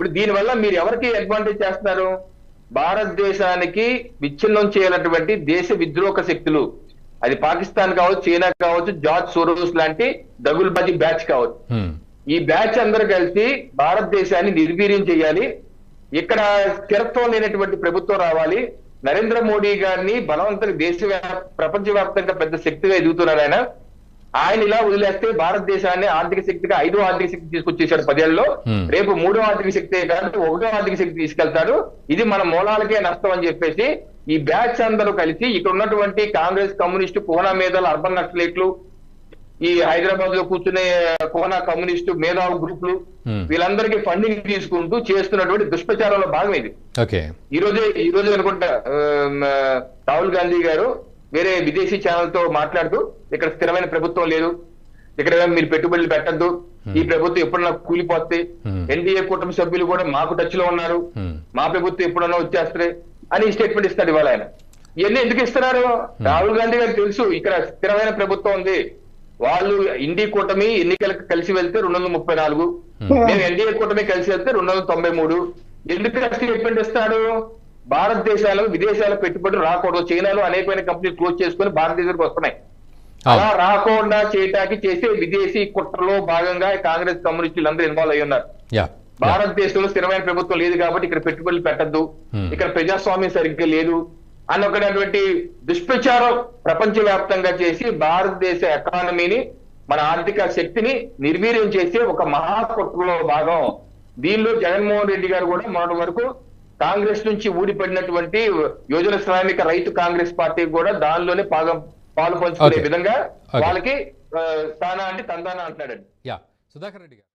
ఇప్పుడు దీనివల్ల మీరు ఎవరికి అడ్వాంటేజ్ చేస్తున్నారు? భారతదేశానికి విచ్ఛిన్నం చేయనటువంటి దేశ విద్రోహ శక్తులు. అది పాకిస్తాన్ కావచ్చు చైనా కావచ్చు జార్జ్ సోరోస్ లాంటి దగుల్బాజీ బ్యాచ్ కావచ్చు. ఈ బ్యాచ్ అందరూ కలిసి భారతదేశాన్ని నిర్వీర్యం చేయాలి. ఇక్కడ స్థిరత్వం లేనటువంటి ప్రభుత్వం రావాలి. నరేంద్ర మోడీ గారిని బలవంతంగా దేశ ప్రపంచవ్యాప్తంగా పెద్ద శక్తిగా ఎదుగుతున్నారు ఆయన. ఆయన ఇలా వదిలేస్తే భారతదేశాన్ని ఆర్థిక శక్తిగా ఐదో ఆర్థిక శక్తి తీసుకొచ్చేసాడు పదేళ్ళలో Hmm. రేపు మూడో ఆర్థిక శక్తి కాదు ఒకటో ఆర్థిక శక్తి తీసుకెళ్తాడు ఇది మన మూలాలకే నష్టం అని చెప్పేసి ఈ బ్యాచ్ అందరూ కలిసి ఇక్కడ ఉన్నటువంటి కాంగ్రెస్ కమ్యూనిస్టు కోనా మీద అర్బన్ నక్సలైట్లు ఈ హైదరాబాద్లో కూర్చునే కోనా కమ్యూనిస్టు మేధావు గ్రూపులు. వీళ్ళందరికీ ఫండింగ్ తీసుకుంటూ చేస్తున్నటువంటి దుష్ప్రచారంలో భాగం ఇది ఈ రోజే ఈ రోజు అనుకుంటా రాహుల్ గాంధీ గారు వేరే విదేశీ ఛానల్తో మాట్లాడుతూ ఇక్కడ స్థిరమైన ప్రభుత్వం లేదు. ఇక్కడ మీరు పెట్టుబడులు పెట్టద్దు. ఈ ప్రభుత్వం ఎప్పుడన్నా కూలిపోతే Hmm. ఎన్డీఏ కూటమి సభ్యులు కూడా మాకు టచ్లో ఉన్నారు. హ్మ్. మా ప్రభుత్వం ఎప్పుడన్నా వచ్చేస్తుంది అని స్టేట్మెంట్ ఇస్తాడు ఇవాళ ఆయన. ఇవన్నీ ఎందుకు ఇస్తున్నారు? రాహుల్ గాంధీ గారికి తెలుసు ఇక్కడ స్థిరమైన ప్రభుత్వం ఉంది. వాళ్ళు ఇండి కూటమి ఎన్నికలకు కలిసి వెళ్తే రెండు వందల ముప్పై నాలుగు. మేము ఎన్డీఏ కూటమి కలిసి వెళ్తే రెండు వందల తొంభై మూడు. ఎందుకు స్టేట్మెంట్ ఇస్తాడు? భారతదేశాలు విదేశాల పెట్టుబడులు రాకూడదు. చైనాలో అనేకమైన కంపెనీలు క్లోజ్ చేసుకుని భారతదేశానికి వస్తున్నాయి. అలా రాకుండా చేయటానికి చేసే విదేశీ కుట్రలో భాగంగా కాంగ్రెస్ కమ్యూనిస్టులు అందరూ ఇన్వాల్వ్ అయ్యి ఉన్నారు. భారతదేశంలో స్థిరమైన ప్రభుత్వం లేదు కాబట్టి ఇక్కడ పెట్టుబడులు పెట్టద్దు. Hmm. ఇక్కడ ప్రజాస్వామ్యం సరిగ్గా లేదు. అని ఒకటటువంటి దుష్ప్రచారం ప్రపంచవ్యాప్తంగా చేసి భారతదేశ ఎకానమీని మన ఆర్థిక శక్తిని నిర్వీర్యం చేసే ఒక మహాకుట్రలో భాగం. దీనిలో జగన్మోహన్ రెడ్డి గారు కూడా మొన్నటి వరకు కాంగ్రెస్ నుంచి ఊడిపడినటువంటి యోజన శ్రామిక రైతు కాంగ్రెస్ పార్టీ కూడా దానిలోనే పాగం పాలు పంచుకునే. విధంగా. వాళ్ళకి తానా అంటే తందానా అంటున్నాడండి యా సుధాకర్ రెడ్డి గారు